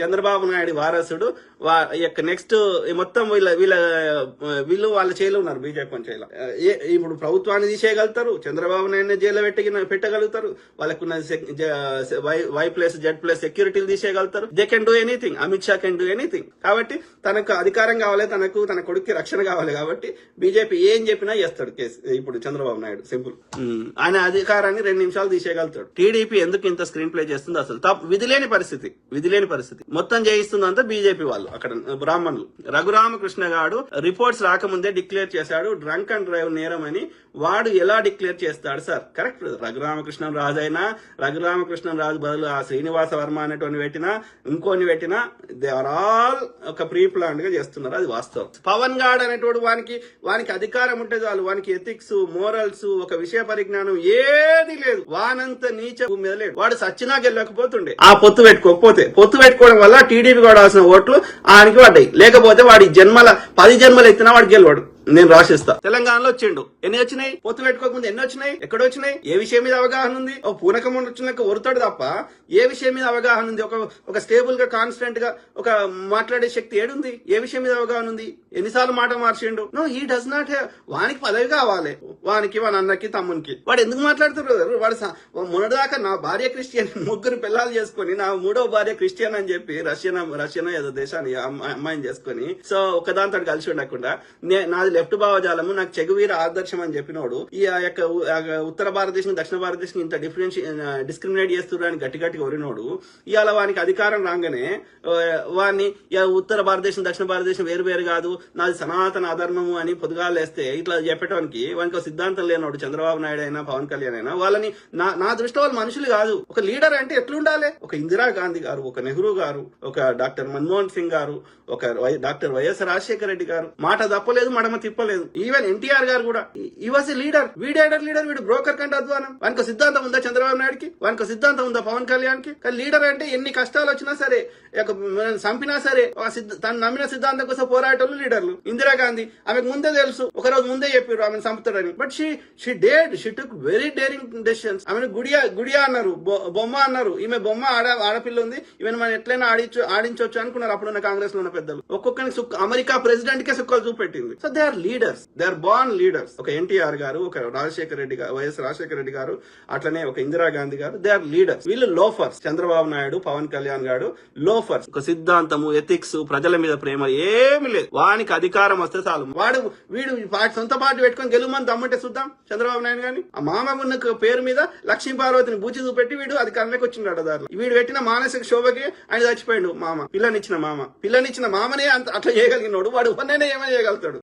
చంద్రబాబు నాయుడు వారసుడు వా- యొక్క నెక్స్ట్ మొత్తం వీళ్ళ వీళ్ళ వీళ్ళు వాళ్ళ చేతిలో ఉన్నారు బీజేపీ మన చేతిలో ఏ- ఇప్పుడు ప్రభుత్వాన్ని తీసేయగలుగుతారు చంద్రబాబు నాయుడు జైల్లో పెట్టి పెట్టగలుగుతారు వాళ్ళకున్న జ- వై ప్లస్ జెడ్ ప్లస్ సెక్యూరిటీలు తీసేయగలుగుతారు. They can do anything Amit Shah can do anything కాబట్టి తనకు అధికారం కావాలి తనకు తన కొడుక్కి రక్షణ కావాలి కాబట్టి బీజేపీ ఏం చెప్పినా చేస్తాడు కేసు ఇప్పుడు చంద్రబాబు నాయుడు. సింపుల్ ఆయన అధికారాన్ని రెండు నిమిషాలు తీసేయగలుగుతాడు. టీడీపీ ఎందుకు ఇంత స్క్రీన్ ప్లే చేస్తుంది అసలు. తప్పు విధి లేని పరిస్థితి విధి లేని పరిస్థితి. మొత్తం చేయిస్తుందంతా బీజేపీ వాళ్ళు అక్కడ బ్రాహ్మణులు. రఘురామకృష్ణ గాడు రిపోర్ట్స్ రాకముందే డిక్లేర్ చేశాడు డ్రంక్ అండ్ డ్రైవ్ నేరం అని వాడు ఎలా డిక్లేర్ చేస్తాడు సార్? కరెక్ట్. రఘురామకృష్ణం రాజు అయినా రఘురామకృష్ణం రాజు బదులు ఆ శ్రీనివాస వర్మ అనేటువంటి పెట్టినా ఇంకోని పెట్టినా దే ఆర్ ఆల్ ఒక ప్రీ ప్లాన్గా చేస్తున్నారు అది వాస్తవం. పవన్ గాడ్ అనేటువంటి వానికి వానికి అధికారం ఉంటే చాలు వానికి ఎథిక్స్ మోరల్స్ ఒక విషయ పరిజ్ఞానం ఏది లేదు. వానంత నీచ భూమి మీద వాడు సచ్చినా గెలకపోతుండే ఆ పొత్తు పెట్టుకోకపోతే పొత్తు పెట్టుకోవడం వల్ల టీడీపీ వాడాల్సిన ఓట్లు ఆయనకి పడ్డాయి. లేకపోతే వాడి జన్మల పది జన్మలు ఎత్తినా వాడు గెలవాడు. నేను రాసిస్తా తెలంగాణలో వచ్చిండు. ఎన్ని వచ్చినాయి? పొత్తు పెట్టుకోకముందు ఎన్ని వచ్చినాయి? ఎక్కడ వచ్చినాయి? ఏ విషయం మీద అవగాహన ఉంది? ఒక పూనకం వచ్చినాక ఒరుతాడు తప్ప ఏ విషయం మీద అవగాహన ఉంది? ఒక ఒక స్టేబుల్గా కాన్స్టెంట్గా ఒక మాట్లాడే శక్తి ఏడుంది? ఏ విషయం మీద అవగాహన ఉంది? ఎన్నిసార్లు మాట మార్చిండు? నో హీ డస్ నాట్ వానికి పదవి కావాలి. వానికి వాని అన్నకి తమ్మునికి. వాడు ఎందుకు మాట్లాడుతున్నారు వాడు మొన్నటిదాకా నా భార్య క్రిస్టియన్ ముగ్గురు పిల్లలు చేసుకొని నా మూడో భార్య క్రిస్టియన్ అని చెప్పి రష్యన్ రష్యన్ ఏదో దేశాన్ని అమ్మాయిని చేసుకొని సో ఒకదాంతో కలిసి ఉండకుండా నే- నాది లెఫ్ట్ భావజాలము నాకు చెగువీర ఆదర్శం అని చెప్పినోడు ఈ యొక్క ఉత్తర భారతదేశం దక్షిణ భారతదేశం ఇంత డిఫరెన్షి డిస్క్రిమినేట్ చేస్తున్నారు అని గట్టి గట్టిగా ఒరినోడు. ఇవాళ వానికి అధికారం రాగానే వాడిని ఇక ఉత్తర భారతదేశం దక్షిణ భారతదేశం వేరు వేరు కాదు నాది సనాతన అధర్మము అని పొదుగాలేస్తే ఇట్లా చెప్పడానికి వానికి ఒక సిద్ధాంతం లేనోడు చంద్రబాబు నాయుడు అయినా పవన్ కళ్యాణ్ అయినా వాళ్ళని నా నా దృష్టిలో వాళ్ళు మనుషులు కాదు. ఒక లీడర్ అంటే ఎట్లుండాలి? ఒక ఇందిరా గాంధీ గారు ఒక నెహ్రూ గారు ఒక డాక్టర్ మన్మోహన్ సింగ్ గారు ఒక వై- డాక్టర్ వైఎస్ రాజశేఖర రెడ్డి గారు. మాట తప్పలేదు మడమ తిప్పలేదు. ఈవెన్ ఎన్టీఆర్ గారు కూడా. ఈ వాజ్ లీడర్ వీడేడర్ లీడర్ వీడు బ్రోకర్ కంటే అధ్వానం వానికి సిద్ధాంతం ఉందా చంద్రబాబు నాయుడుకి? వానికి సిద్ధాంతం ఉందా పవన్ కళ్యాణ్కి కానీ లీడర్ అంటే ఎన్ని కష్టాలు వచ్చినా సరే చంపినా సరే తను నమ్మిన సిద్ధాంతం కోసం పోరాటోళ్ళు లీడర్లు ఇందిరాగాంధీ ఆమెకు ముందే తెలుసు ఒక రోజు ముందే చెప్పారు ఆమెను చంపుతాడని. But she she డేడ్ she took very daring decisions ఆమెను గుడియా గుడియా అన్నారు బొమ్మ అన్నారు. ఈమె బొమ్మ ఆడ ఆడపిల్ల ఉంది. ఈమెను మనం ఎట్లయినా ఆడించు ఆడించవచ్చు అనుకున్నారు అప్పుడున్న కాంగ్రెస్లో ఉన్న పెద్దలు. ఒక్కొక్కరికి అమెరికా ప్రెసిడెంట్ కే సుక్కలు చూపెట్టింది. So they are leaders. They are born leaders ఒక ఎన్టీఆర్ గారు ఒక రాజశేఖర రెడ్డి గారు వైఎస్ రాజశేఖర రెడ్డి గారు అట్లనే ఒక Indira Gandhi garu they are leaders వీళ్ళు లోఫర్స్. చంద్రబాబు నాయుడు పవన్ కళ్యాణ్ గారు లోఫర్స్. ఒక సిద్ధాంతము ఎథిక్స్ ప్రజల మీద ప్రేమ ఏమి లేదు. వానికి అధికారం వస్తే చాలు. వాడు వీడు పార్టీ సొంత పార్టీ పెట్టుకొని గెలుమని దమ్మంటే చూద్దాం చంద్రబాబు నాయుడు గాని ఆ మామ ఉన్న పేరు మీద లక్ష్మీ పార్వతిని బూచి చూపెట్టి వీడు అధికారంలోకి వచ్చిండు దారిలో వీడు పెట్టిన మానసిక శోభకి ఆయన చచ్చిపోయాడు మామ. పిల్లనిచ్చిన మామ. పిల్లనిచ్చిన మామనే అంత అట్లా చేయగలిగినోడు. వాడు ఎవరినైనా ఏమైనా చేయగలుగుతాడు.